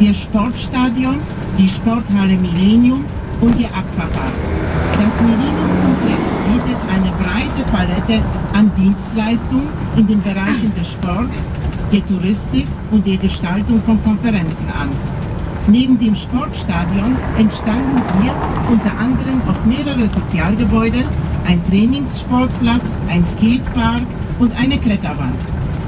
der Sportstadion, die Sporthalle Millennium und der Aquapark. Das Millennium-Komplex bietet eine breite Palette an Dienstleistungen in den Bereichen des Sports, der Touristik und der Gestaltung von Konferenzen an. Neben dem Sportstadion entstanden hier unter anderem auch mehrere Sozialgebäude, ein Trainingssportplatz, ein Skatepark und eine Kletterwand.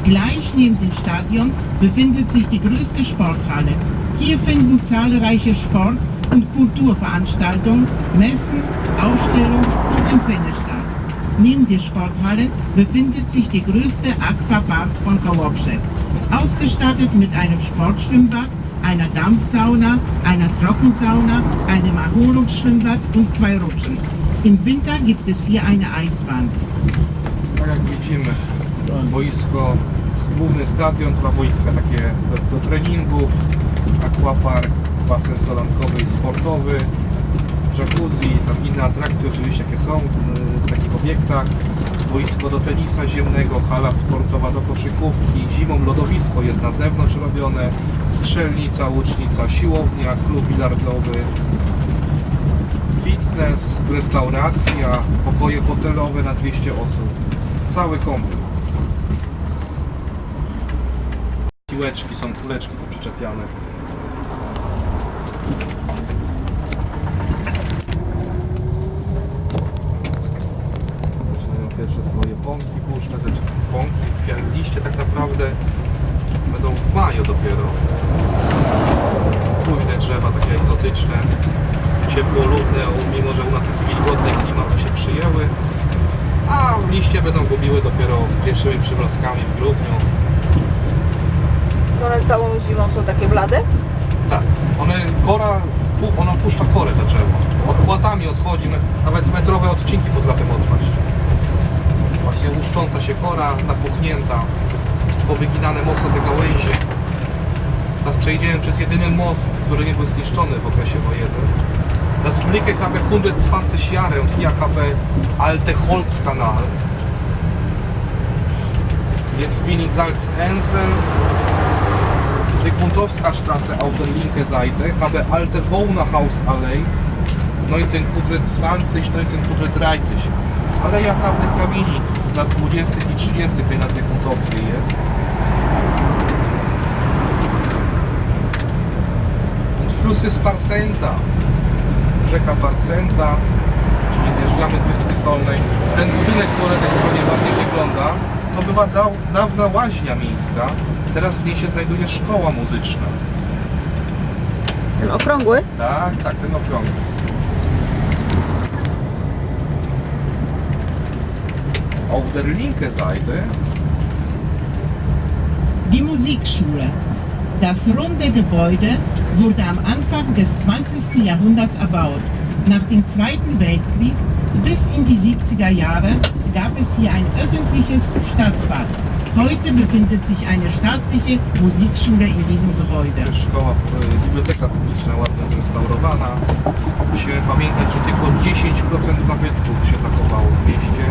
Gleich neben dem Stadion befindet sich die größte Sporthalle. Hier finden zahlreiche Sport- und Kulturveranstaltungen, Messen, Ausstellungen und Empfänge statt. Neben der Sporthalle befindet sich die größte Aquapark von Kowalczyk, ausgestattet mit einem Sportschwimmbad, einer Dampfsauna, einer Trockensauna, einem Erholungsschwimmbad und zwei Rutschen. Im Winter gibt es hier eine Eisbahn. Boisko, główny stadion, dwa boiska takie do, do treningów, aquapark, basen solankowy i sportowy, jacuzzi, tam inne atrakcje oczywiście jakie są w, takich obiektach, boisko do tenisa ziemnego, hala sportowa do koszykówki, zimą lodowisko jest na zewnątrz robione, strzelnica, łucznica, siłownia, klub bilardowy, fitness, restauracja, pokoje hotelowe na 200 osób. Cały kompleks. Piłeczki są, kuleczki przyczepiane. Zaczynają pierwsze swoje pąki puszczać, znaczy pąki, kwiat- liście tak naprawdę będą w maju dopiero. Późne drzewa, takie egzotyczne, ciepłoludne, mimo że u nas taki wilgotny klimat się przyjęły. A liście będą gubiły dopiero pierwszymi przymrozkami w grudniu. One całą zimą są takie blade? Tak, one, kora, ona puszcza korę to drzewo. Od płatami odchodzi, nawet metrowe odcinki potrafią odpaść. Właśnie łuszcząca się kora, napuchnięta, powyginane mocno te gałęzie. Teraz przejdziemy przez jedyny most, który nie był zniszczony w okresie wojennym. Das Blicke habe 120 Jahre und hier habe alte Holzkanal. Jetzt bin ich Salzensel, Zygmuntowska Straße auf der linken Seite, habe alte Wohnhausallee 1920-1930. Aleja dawnych kamienic lat 20. i 30. tutaj na Zygmuntowskiej jest. Fluss ist Parsenta. Rzeka Parsenta, czyli zjeżdżamy z Wyspy Solnej. Ten budynek po lewej stronie ładnie wygląda. To była da dawna łaźnia miejska. Teraz w niej się znajduje szkoła muzyczna. Ten okrągły? Tak, tak, ten okrągły. Auf der linken Seite Die Musikschule. Das runde Gebäude wurde am Anfang des 20. Jahrhunderts erbaut. Nach dem Zweiten Weltkrieg bis in die 70er Jahre gab es hier ein öffentliches Stadtbad. Heute befindet sich eine staatliche Musikschule in diesem Gebäude. szkoła, e, biblioteka publiczna ładnie odrestaurowana. Musimy pamiętać, że tylko 10% zabytków się zachowało w mieście.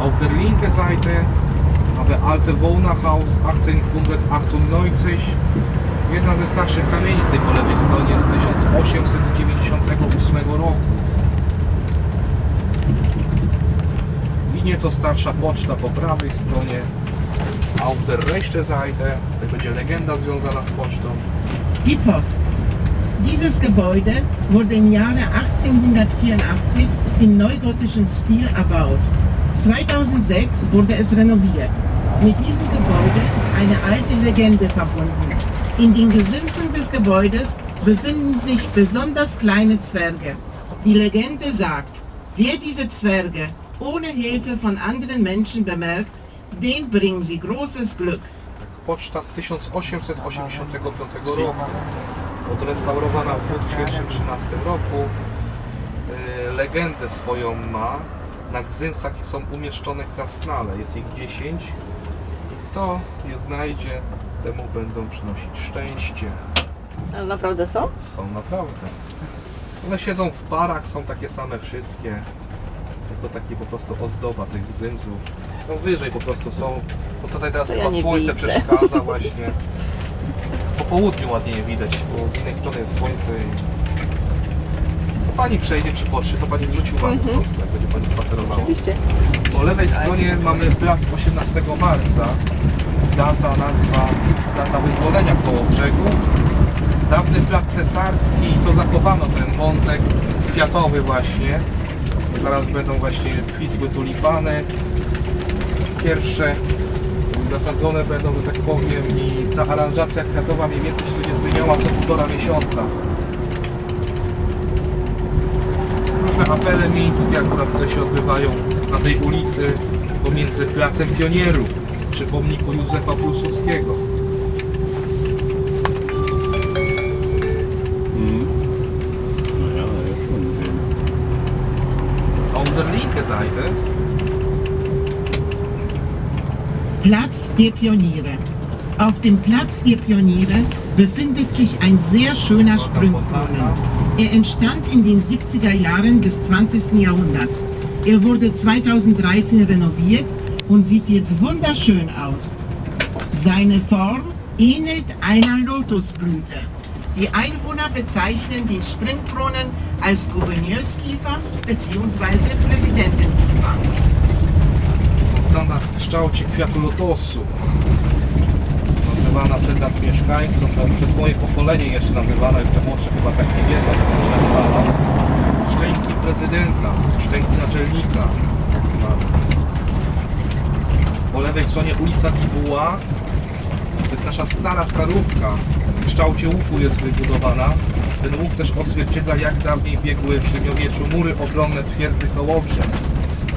Auf der linken Seite habe alte Wohnhaus 1898. Jedna ze starszych kamieni tej po lewej stronie z 1898 roku. I nieco starsza poczta po prawej stronie. Auf der rechten Seite, tutaj będzie legenda związana z pocztą. Die Post. Dieses Gebäude wurde im Jahre 1884 im neugotischen Stil erbaut. 2006 wurde es renoviert. Mit diesem Gebäude ist eine alte Legende verbunden. In den Gesimsen des Gebäudes befinden sich besonders kleine Zwerge. Die Legende sagt, wer diese Zwerge ohne Hilfe von anderen Menschen bemerkt, dem bringen sie großes Glück. Poczta z 1885 roku, odrestaurowana w 2013 roku. Yy, Legendę swoją ma. Na gzymsach są umieszczone krasnale, jest ich 10. Kto je znajdzie, temu będą przynosić szczęście. Ale naprawdę są? Są naprawdę. One siedzą w parach, są takie same wszystkie. Tylko taki po prostu ozdoba tych gzymsów. No wyżej po prostu są. Bo tutaj teraz To ja chyba nie słońce widzę. przeszkadza właśnie. po południu ładnie je widać, bo z innej strony jest słońce i... Pani przejdzie, przypatrzy, to pani zwróci uwagę po prostu, jak będzie pani spacerowała. Oczywiście. Po lewej stronie mamy plac 18 marca. Data, nazwa, data wyzwolenia koło brzegu. Dawny plac cesarski, to zachowano ten wątek kwiatowy właśnie. Zaraz będą właśnie kwitły tulipany. Pierwsze zasadzone będą, że tak powiem, i ta aranżacja kwiatowa mniej więcej się będzie zmieniała co półtora miesiąca. Apele miejskie akurat które się odbywają na tej ulicy pomiędzy Placem Pionierów przy pomniku Józefa Piłsudskiego. Auf der linke Seite Platz der Pioniere. Auf dem Platz der Pioniere befindet sich ein sehr schöner Springbrunnen. Er entstand in den 70er Jahren des 20. Jahrhunderts. Er wurde 2013 renoviert und sieht jetzt wunderschön aus. Seine Form ähnelt einer Lotusblüte. Die Einwohner bezeichnen den Springbrunnen als Gouverneurskiefer bzw. Präsidentenkiefer. wygląda w kształcie kwiatu lotosu. Nazywana przez nas mieszkańców, no, przez moje pokolenie jeszcze nazywana, jeszcze młodsze chyba tak nie wiedzą, jak to się nazywało. Szczęki prezydenta, szczęki naczelnika. zwane. Po lewej stronie ulica Bibuła. To jest nasza stara starówka. W kształcie łuku jest wybudowana. Ten łuk też odzwierciedla jak dawniej biegły w średniowieczu mury obronne twierdzy Kołobrzeg.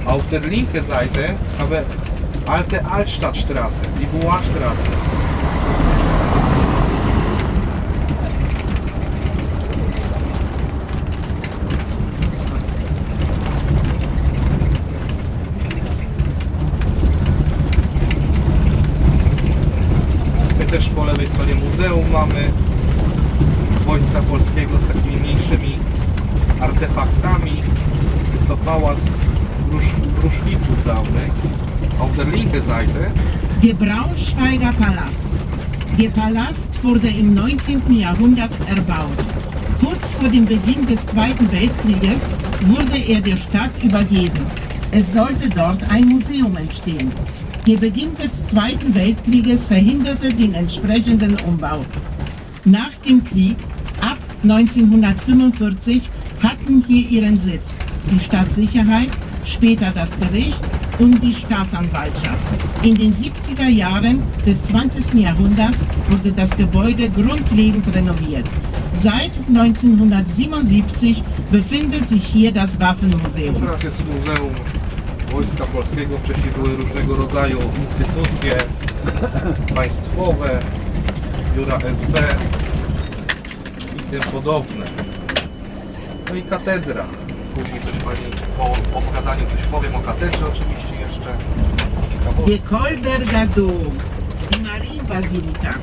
Auf der linken Seite alte Altstadtstraße, die Bois-Straße. Też po lewej stronie muzeum mamy Wojska Polskiego z takimi mniejszymi artefaktami. Jest to pałac Brusz- Bruszwitów dawnych. Auf der linken Seite Der Braunschweiger Palast. Der Palast wurde im 19. Jahrhundert erbaut. Kurz vor dem Beginn des Zweiten Weltkrieges wurde er der Stadt übergeben. Es sollte dort ein Museum entstehen. Der Beginn des Zweiten Weltkrieges verhinderte den entsprechenden Umbau. Nach dem Krieg, ab 1945, hatten hier ihren Sitz die Stadtsicherheit, später das Gericht und die Staatsanwaltschaft. In den 70er Jahren des 20. Jahrhunderts wurde das Gebäude grundlegend renoviert. Seit 1977 befindet sich hier das Waffenmuseum. Wojska Polskiego. Wcześniej były różnego rodzaju instytucje państwowe, biura SB i tym podobne. No i katedra. Później coś Pani po opowiadaniu coś powiem o katedrze oczywiście jeszcze. Der Kolberger Dom, die Marienbasilika.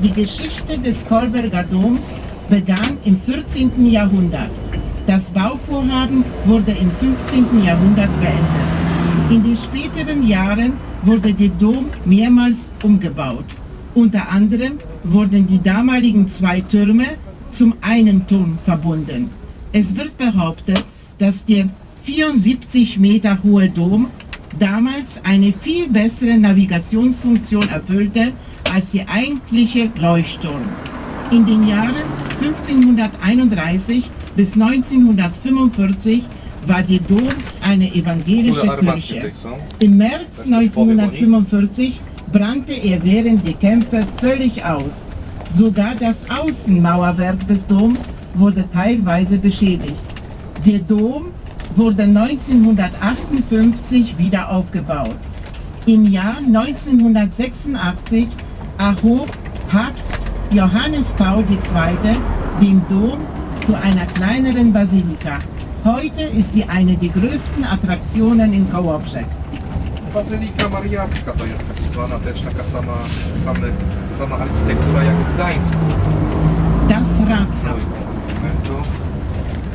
Die Geschichte des Kolberger Doms begann im 14. Jahrhundert. Das Bauvorhaben wurde im 15. Jahrhundert beendet. In den späteren Jahren wurde der Dom mehrmals umgebaut. Unter anderem wurden die damaligen zwei Türme zum einen Turm verbunden. Es wird behauptet, dass der 74 Meter hohe Dom damals eine viel bessere Navigationsfunktion erfüllte als der eigentliche Leuchtturm. In den Jahren 1531 bis 1945 war der Dom eine evangelische Kirche. Im März Das ist Bobby 1945 brannte er während der Kämpfe völlig aus. Sogar das Außenmauerwerk des Doms wurde teilweise beschädigt. Der Dom wurde 1958 wieder aufgebaut. Im Jahr 1986 erhob Papst Johannes Paul II. den Dom zu einer kleineren Basilika. Heute ist sie eine der größten Attraktionen in Kołobrzeg. Bazylika Mariacka to jest tak zwana też taka sama, same, sama architektura jak w Gdańsku. Das Rathaus. momentu.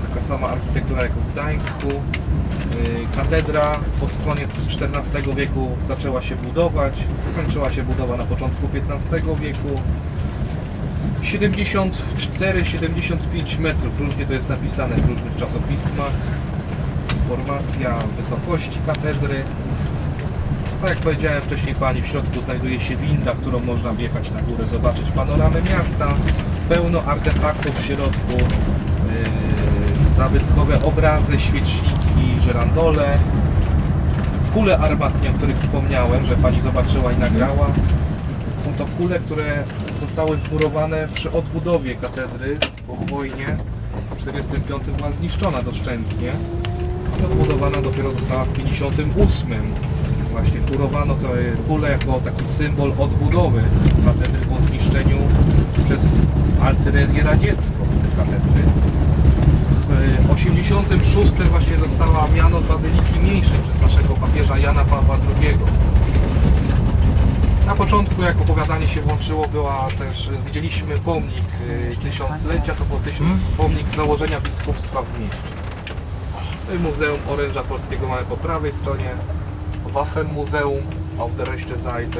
Taka sama architektura jak w Gdańsku. Yy, Katedra pod koniec XIV wieku zaczęła się budować, skończyła się budowa na początku XV wieku. 74-75 metrów, różnie to jest napisane w różnych czasopismach. Informacja wysokości katedry. Tak jak powiedziałem wcześniej Pani, w środku znajduje się winda, którą można wjechać na górę, zobaczyć panoramę miasta. Pełno artefaktów w środku, yy, zabytkowe obrazy, świeczniki, żerandole, kule armatnie, o których wspomniałem, że Pani zobaczyła i nagrała. Są to kule, które zostały wmurowane przy odbudowie katedry po wojnie. W 1945 była zniszczona doszczętnie. Odbudowana dopiero została w 1958. Właśnie murowano te kule jako taki symbol odbudowy katedry po zniszczeniu przez artylerię radziecką katedry. W 86 właśnie została miano bazyliki mniejszej przez naszego papieża Jana Pawła II. Na początku, jak opowiadanie się włączyło, była też, widzieliśmy pomnik y, tysiąclecia, to był tysiąc, pomnik nałożenia biskupstwa w mieście. No i Muzeum Oręża Polskiego mamy po prawej stronie, Waffen Muzeum auf der rechten Seite,